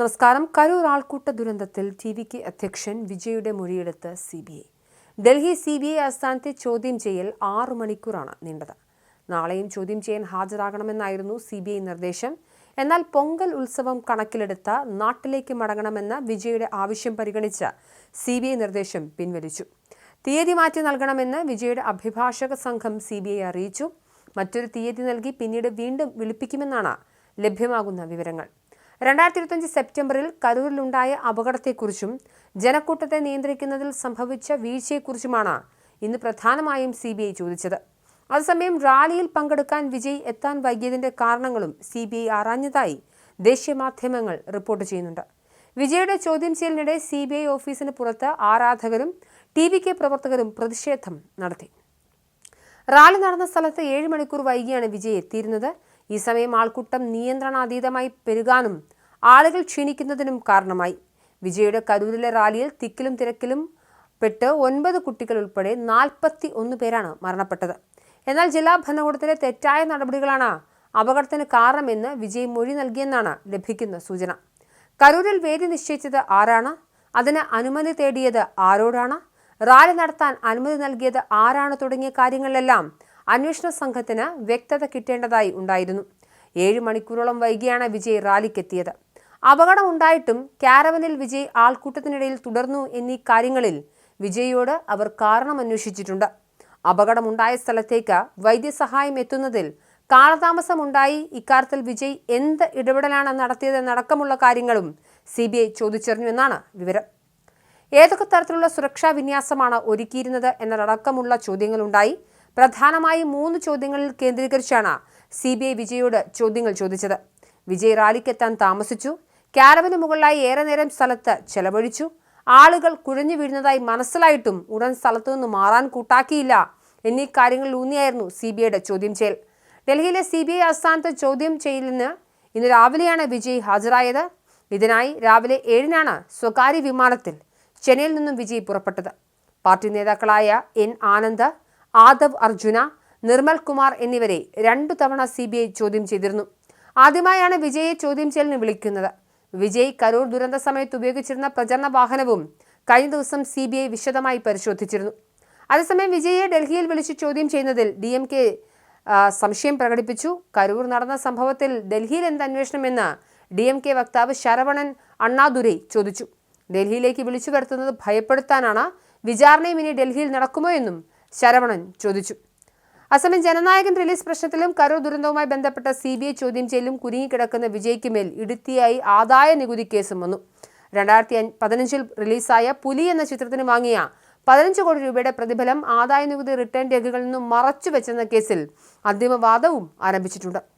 നമസ്കാരം. കരൂർ ആൾക്കൂട്ട ദുരന്തത്തിൽ ടി വിക്ക് അധ്യക്ഷൻ വിജയുടെ മൊഴിയെടുത്ത് C B I. Delhi C B I ആസ്ഥാനത്തെ ചോദ്യം ചെയ്യൽ ആറു മണിക്കൂറാണ് നീണ്ടത്. നാളെയും ചോദ്യം ചെയ്യാൻ ഹാജരാകണമെന്നായിരുന്നു സി ബി ഐ നിർദ്ദേശം. എന്നാൽ പൊങ്കൽ ഉത്സവം കണക്കിലെടുത്ത നാട്ടിലേക്ക് മടങ്ങണമെന്ന വിജയുടെ ആവശ്യം പരിഗണിച്ച് സി ബി ഐ നിർദ്ദേശം പിൻവലിച്ചു. തീയതി മാറ്റി നൽകണമെന്ന് വിജയുടെ അഭിഭാഷക സംഘം സി ബി ഐ അറിയിച്ചു. മറ്റൊരു തീയതി നൽകി പിന്നീട് വീണ്ടും വിളിപ്പിക്കുമെന്നാണ് ലഭ്യമാകുന്ന വിവരങ്ങൾ. രണ്ടായിരത്തി ഇരുപത്തഞ്ച് സെപ്റ്റംബറിൽ കരൂരിലുണ്ടായ അപകടത്തെക്കുറിച്ചും ജനക്കൂട്ടത്തെ നിയന്ത്രിക്കുന്നതിൽ സംഭവിച്ച വീഴ്ചയെക്കുറിച്ചുമാണ് ഇന്ന് പ്രധാനമായും സി ബി ഐ ചോദിച്ചത്. അതേസമയം റാലിയിൽ പങ്കെടുക്കാൻ വിജയ് എത്താൻ വൈകിയതിന്റെ കാരണങ്ങളും സി ബി ഐ ആറാഞ്ഞതായി ദേശീയ മാധ്യമങ്ങൾ റിപ്പോർട്ട് ചെയ്യുന്നുണ്ട്. വിജയുടെ ചോദ്യം ചെയ്യലിനിടെ സി ബി ഐ ഓഫീസിന് പുറത്ത് ആരാധകരും ടി വി കെ പ്രവർത്തകരും പ്രതിഷേധം നടത്തി. റാലി നടന്ന സ്ഥലത്ത് ഏഴ് മണിക്കൂർ വൈകിയാണ് വിജയ് എത്തിയിരുന്നത്. ഈ സമയം ആൾക്കൂട്ടം നിയന്ത്രണാതീതമായി പെരുകാനും ആളുകൾ ക്ഷീണിക്കുന്നതിനും കാരണമായി. വിജയുടെ കരൂരിലെ റാലിയിൽ തിക്കിലും തിരക്കിലും പെട്ട് ഒൻപത് കുട്ടികൾ ഉൾപ്പെടെ നാൽപ്പത്തി ഒന്ന് പേരാണ് മരണപ്പെട്ടത്. എന്നാൽ ജില്ലാ ഭരണകൂടത്തിലെ തെറ്റായ നടപടികളാണ് അപകടത്തിന് കാരണമെന്ന് വിജയ് മൊഴി നൽകിയെന്നാണ് ലഭിക്കുന്ന സൂചന. കരൂരിൽ വേദി നിശ്ചയിച്ചത് ആരാണ്? അതിന് അനുമതി തേടിയത് ആരോടാണ്? റാലി നടത്താൻ അനുമതി നൽകിയത് ആരാണ്? തുടങ്ങിയ കാര്യങ്ങളിലെല്ലാം അന്വേഷണ സംഘത്തിന് വ്യക്തത കിട്ടേണ്ടതായി ഉണ്ടായിരുന്നു. ഏഴ് മണിക്കൂറോളം വൈകിയാണ് വിജയ് റാലിക്കെത്തിയത്. അപകടം ഉണ്ടായിട്ടും കാരവനിൽ വിജയ് ആൾക്കൂട്ടത്തിനിടയിൽ തുടർന്നു എന്നീ കാര്യങ്ങളിൽ വിജയോട് അവർ കാരണം അന്വേഷിച്ചിട്ടുണ്ട്. അപകടമുണ്ടായ സ്ഥലത്തേക്ക് വൈദ്യസഹായം എത്തുന്നതിൽ കാലതാമസമുണ്ടായി. ഇക്കാര്യത്തിൽ വിജയ് എന്ത് ഇടപെടലാണ് നടത്തിയതെന്നടക്കമുള്ള കാര്യങ്ങളും സി ബി ഐ ചോദിച്ചറിഞ്ഞുവെന്നാണ് വിവരം. ഏതൊക്കെ തരത്തിലുള്ള സുരക്ഷാ വിന്യാസമാണ് ഒരുക്കിയിരുന്നത് എന്നതടക്കമുള്ള ചോദ്യങ്ങളുണ്ടായി. പ്രധാനമായും മൂന്ന് ചോദ്യങ്ങളിൽ കേന്ദ്രീകരിച്ചാണ് സി ബി ഐ വിജയോട് ചോദ്യങ്ങൾ ചോദിച്ചത്. വിജയ് റാലിക്കെത്താൻ താമസിച്ചു. ക്യാരവന് മുകളിലായി ഏറെ നേരം സ്ഥലത്ത് ചെലവഴിച്ചു. ആളുകൾ കുഴഞ്ഞു വീഴുന്നതായി മനസ്സിലായിട്ടും ഉടൻ സ്ഥലത്തു നിന്ന് മാറാൻ കൂട്ടാക്കിയില്ല എന്നീ കാര്യങ്ങളിൽ ഊന്നിയായിരുന്നു സി ബി ഐയുടെ ചോദ്യം ചെയ്യൽ. ഡൽഹിയിലെ സി ബി ഐ ആസ്ഥാനത്ത് ചോദ്യം ചെയ്യലിന് ഇന്ന് രാവിലെയാണ് വിജയ് ഹാജരായത്. ഇതിനായി രാവിലെ ഏഴിനാണ് സ്വകാര്യ വിമാനത്തിൽ ചെന്നൈയിൽ നിന്നും വിജയ് പുറപ്പെട്ടത്. പാർട്ടി നേതാക്കളായ എൻ ആനന്ദ് ആദവ് അർജുന നിർമ്മൽ കുമാർ എന്നിവരെ രണ്ടു തവണ സി ബി ഐ ചോദ്യം ചെയ്തിരുന്നു. ആദ്യമായാണ് വിജയെ ചോദ്യം ചെയ്യലിന് വിളിക്കുന്നത്. വിജയ് കരൂർ ദുരന്ത സമയത്ത് ഉപയോഗിച്ചിരുന്ന പ്രചരണ വാഹനവും കഴിഞ്ഞ ദിവസം സി ബി ഐ വിശദമായി പരിശോധിച്ചിരുന്നു. അതേസമയം വിജയെ ഡൽഹിയിൽ വിളിച്ച് ചോദ്യം ചെയ്യുന്നതിൽ ഡി എം കെ സംശയം പ്രകടിപ്പിച്ചു. കരൂർ നടന്ന സംഭവത്തിൽ ഡൽഹിയിൽ എന്ത് അന്വേഷണമെന്ന് ഡി എം കെ വക്താവ് ശരവണൻ അണ്ണാദുരൈ ചോദിച്ചു. ഡൽഹിയിലേക്ക് വിളിച്ചു വരുത്തുന്നത് ഭയപ്പെടുത്താനാണ് വിചാരണയും ഇനി ഡൽഹിയിൽ നടക്കുമോ എന്നും ശരവണൻ ചോദിച്ചു. അസമിൽ ജനനായകൻ റിലീസ് പ്രശ്നത്തിലും കരൂർ ദുരന്തവുമായി ബന്ധപ്പെട്ട സി ബി ഐ ചോദ്യം ചെയ്യലും കുരുങ്ങിക്കിടക്കുന്ന വിജയ്ക്ക് മേൽ ഇടുത്തിയായി ആദായ നികുതി കേസും വന്നു. രണ്ടായിരത്തി പതിനഞ്ചിൽ റിലീസായ പുലി എന്ന ചിത്രത്തിന് വാങ്ങിയ പതിനഞ്ച് കോടി രൂപയുടെ പ്രതിഫലം ആദായ നികുതി റിട്ടേൺ രേഖകളിൽ നിന്നും മറച്ചുവെച്ചെന്ന കേസിൽ അന്തിമവാദവും ആരംഭിച്ചിട്ടുണ്ട്.